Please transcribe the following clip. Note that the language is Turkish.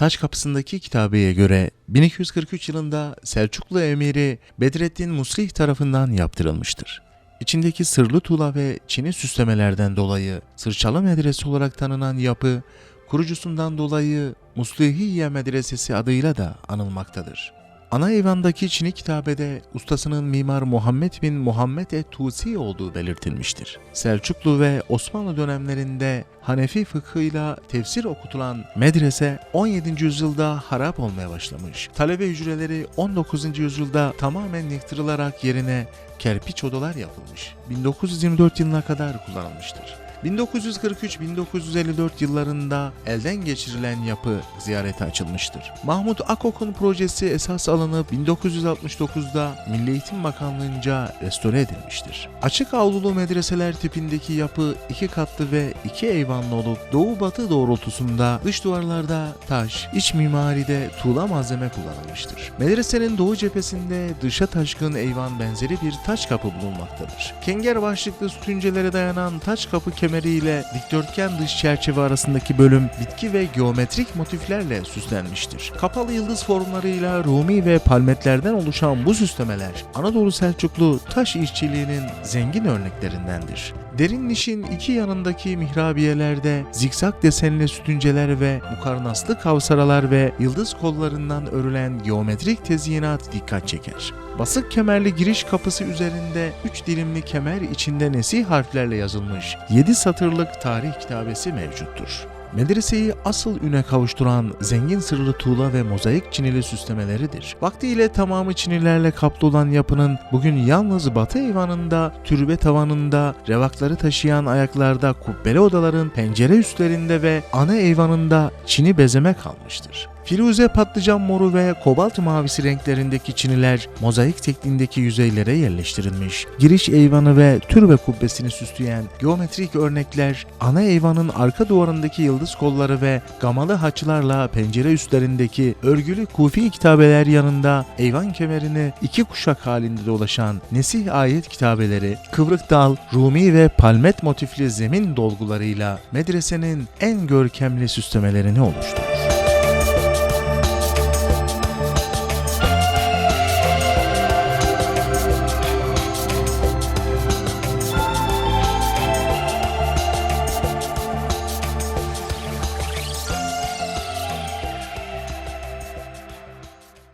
Taş kapısındaki kitabeye göre 1243 yılında Selçuklu emiri Bedrettin Muslih tarafından yaptırılmıştır. İçindeki sırlı tuğla ve çini süslemelerden dolayı Sırçalı Medrese olarak tanınan yapı, kurucusundan dolayı Muslihiye Medresesi adıyla da anılmaktadır. Ana eyvandaki Çin'i kitabede ustasının mimar Muhammed bin Muhammed et-Tusi olduğu belirtilmiştir. Selçuklu ve Osmanlı dönemlerinde Hanefi fıkhıyla tefsir okutulan medrese 17. yüzyılda harap olmaya başlamış. Talebe hücreleri 19. yüzyılda tamamen yıktırılarak yerine kerpiç odalar yapılmış. 1924 yılına kadar kullanılmıştır. 1943-1954 yıllarında elden geçirilen yapı ziyarete açılmıştır. Mahmut Akok'un projesi esas alınıp 1969'da Milli Eğitim Bakanlığı'nca restore edilmiştir. Açık avlulu medreseler tipindeki yapı iki katlı ve iki eyvanlı olup doğu-batı doğrultusunda dış duvarlarda taş, iç mimaride tuğla malzeme kullanılmıştır. Medresenin doğu cephesinde dışa taşkın eyvan benzeri bir taş kapı bulunmaktadır. Kenger başlıklı sütuncelere dayanan taş kapı kemeriyle dikdörtgen dış çerçeve arasındaki bölüm bitki ve geometrik motiflerle süslenmiştir. Kapalı yıldız formlarıyla Rumi ve palmetlerden oluşan bu süslemeler Anadolu Selçuklu taş işçiliğinin zengin örneklerindendir. Derin nişin iki yanındaki mihrabiyelerde zikzak desenli sütunceler ve mukarnaslı kavsaralar ve yıldız kollarından örülen geometrik tezyinat dikkat çeker. Basık kemerli giriş kapısı üzerinde 3 dilimli kemer içinde nesih harflerle yazılmış 7 satırlık tarih kitabesi mevcuttur. Medreseyi asıl üne kavuşturan zengin sırlı tuğla ve mozaik çinili süslemeleridir. Vaktiyle tamamı çinilerle kaplı olan yapının bugün yalnız batı eyvanında, türbe tavanında, revakları taşıyan ayaklarda kubbeli odaların pencere üstlerinde ve ana eyvanında çini bezeme kalmıştır. Firuze patlıcan moru ve kobalt mavisi renklerindeki çiniler mozaik tekniğindeki yüzeylere yerleştirilmiş. Giriş eyvanı ve türbe kubbesini süsleyen geometrik örnekler ana eyvanın arka duvarındaki yıldız kolları ve gamalı haçlarla pencere üstlerindeki örgülü kufi kitabeler yanında eyvan kemerini iki kuşak halinde dolaşan nesih ayet kitabeleri, kıvrık dal, Rumi ve palmet motifli zemin dolgularıyla medresenin en görkemli süslemelerini oluşturur.